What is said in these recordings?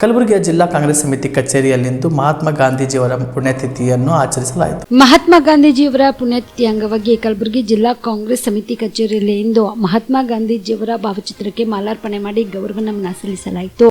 ಕಲಬುರಗಿಯ ಜಿಲ್ಲಾ ಕಾಂಗ್ರೆಸ್ ಸಮಿತಿ ಕಚೇರಿಯಲ್ಲಿಂದು ಮಹಾತ್ಮ ಗಾಂಧೀಜಿಯವರ ಪುಣ್ಯತಿಥಿಯನ್ನು ಆಚರಿಸಲಾಯಿತು. ಮಹಾತ್ಮ ಗಾಂಧೀಜಿಯವರ ಪುಣ್ಯತಿಥಿ ಅಂಗವಾಗಿ ಕಲಬುರಗಿ ಜಿಲ್ಲಾ ಕಾಂಗ್ರೆಸ್ ಸಮಿತಿ ಕಚೇರಿಯಲ್ಲಿ ಇಂದು ಮಹಾತ್ಮ ಗಾಂಧೀಜಿಯವರ ಭಾವಚಿತ್ರಕ್ಕೆ ಮಾಲಾರ್ಪಣೆ ಮಾಡಿ ಗೌರವ ನಮನ ಸಲ್ಲಿಸಲಾಯಿತು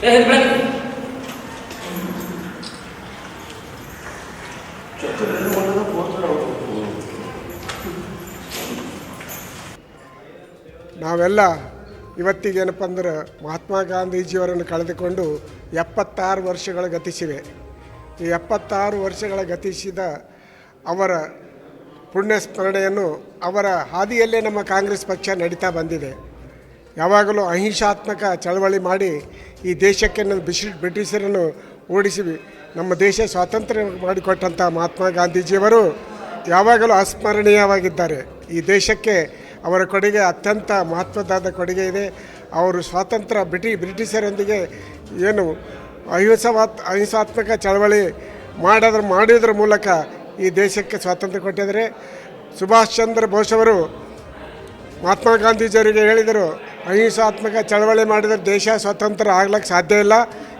ಕೈ ಬಿಡ್ರಿ ನಾವೆಲ್ಲ ಇವತ್ತಿಗೇನಪ್ಪ ಅಂದ್ರೆ ಮಹಾತ್ಮ ಗಾಂಧೀಜಿಯವರನ್ನು ಕಳೆದುಕೊಂಡು ಎಪ್ಪತ್ತಾರು ವರ್ಷಗಳ ಗತಿಸಿವೆ. ಈ ಎಪ್ಪತ್ತಾರು ವರ್ಷಗಳ ಗತಿಸಿದ ಅವರ ಪುಣ್ಯ ಸ್ಮರಣೆಯನ್ನು ಅವರ ಹಾದಿಯಲ್ಲೇ ನಮ್ಮ ಕಾಂಗ್ರೆಸ್ ಪಕ್ಷ ನಡೀತಾ ಬಂದಿದೆ. ಯಾವಾಗಲೂ ಅಹಿಂಸಾತ್ಮಕ ಚಳವಳಿ ಮಾಡಿ ಈ ದೇಶಕ್ಕೆ ಬ್ರಿಷಿ ಬ್ರಿಟಿಷರನ್ನು ಓಡಿಸಿ ನಮ್ಮ ದೇಶ ಸ್ವಾತಂತ್ರ್ಯ ಮಾಡಿಕೊಟ್ಟಂಥ ಮಹಾತ್ಮ ಗಾಂಧೀಜಿಯವರು ಯಾವಾಗಲೂ ಅಸ್ಮರಣೀಯವಾಗಿದ್ದಾರೆ. ಈ ದೇಶಕ್ಕೆ ಅವರ ಕೊಡುಗೆ ಅತ್ಯಂತ ಮಹತ್ವದಾದ ಕೊಡುಗೆ ಇದೆ. ಅವರು ಸ್ವಾತಂತ್ರ್ಯ ಬ್ರಿಟಿ, ಬ್ರಿಟಿಷರೊಂದಿಗೆ ಏನು ಅಹಿಂಸವಾತ್, ಅಹಿಂಸಾತ್ಮಕ ಚಳವಳಿ ಮಾಡೋದ್ರ ಮಾಡೋದ್ರ ಮೂಲಕ ಈ ದೇಶಕ್ಕೆ ಸ್ವಾತಂತ್ರ್ಯ ಕೊಟ್ಟಿದ್ದಾರೆ. ಸುಭಾಷ್ ಚಂದ್ರ ಬೋಸ್ ಅವರು ಮಹಾತ್ಮ ಗಾಂಧೀಜಿಯವರಿಗೆ ಹೇಳಿದರು ಅಹಿಂಸಾತ್ಮಕ ಚಳವಳಿ ಮಾಡಿದರೆ ದೇಶ ಸ್ವತಂತ್ರ ಆಗ್ಲಿಕ್ಕೆ ಸಾಧ್ಯ ಇಲ್ಲ.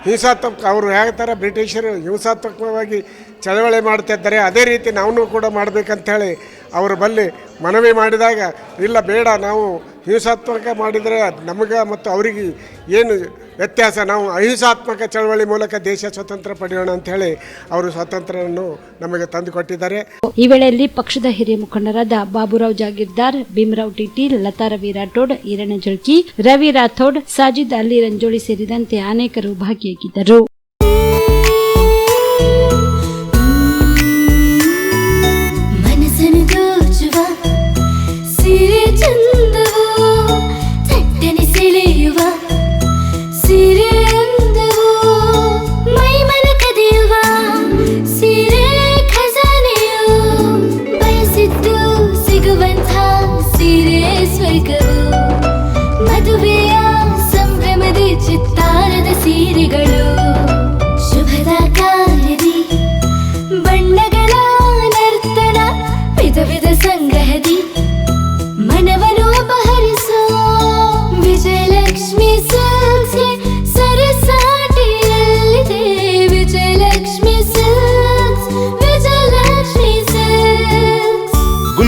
ಹಿಂಸಾತ್ಮಕ ಅವರು ಯಾವ ಥರ ಬ್ರಿಟಿಷರು ಹಿಂಸಾತ್ಮಕವಾಗಿ ಚಳವಳಿ ಮಾಡ್ತಿದ್ದಾರೆ ಅದೇ ರೀತಿ ನಾವು ಕೂಡ ಮಾಡಬೇಕಂತ ಹೇಳಿ ಅವರು ಬಲ್ಲಿ ಮನವಿ ಮಾಡಿದಾಗ, ಇಲ್ಲ ಬೇಡ ನಾವು ಹಿಂಸಾತ್ಮಕ ಮಾಡಿದರೆ ನಮಗೆ ಮತ್ತು ಅವರಿಗೆ ಏನು ವ್ಯತ್ಯಾಸ. ನಾವು ಅಹಿಂಸಾತ್ಮಕ ಚಳವಳಿ ಮೂಲಕ ದೇಶ ಸ್ವತಂತ್ರ ಪಡೆಯೋಣ ಅಂತ ಹೇಳಿ ಅವರು ಸ್ವಾತಂತ್ರ್ಯವನ್ನು ನಮಗೆ ತಂದು ಕೊಟ್ಟಿದ್ದಾರೆ ಈ ವೇಳೆಯಲ್ಲಿ ಪಕ್ಷದ ಹಿರಿಯ ಮುಖಂಡರಾದ ಬಾಬುರಾವ್ ಜಾಗೀರ್ದಾರ್, ಭೀಮರಾವ್ ಟಿಟಿ, ಲತಾ ರವಿ ರಾಠೋಡ್ ಈರಣ್ಣ ಜಳ್ಕಿ ರವಿ ರಾಥೋಡ್, ಸಾಜಿದ್ ಅಲಿ ರಂಜೋಳಿ ಸೇರಿದಂತೆ ಅನೇಕರು ಭಾಗಿಯಾಗಿದ್ದರು.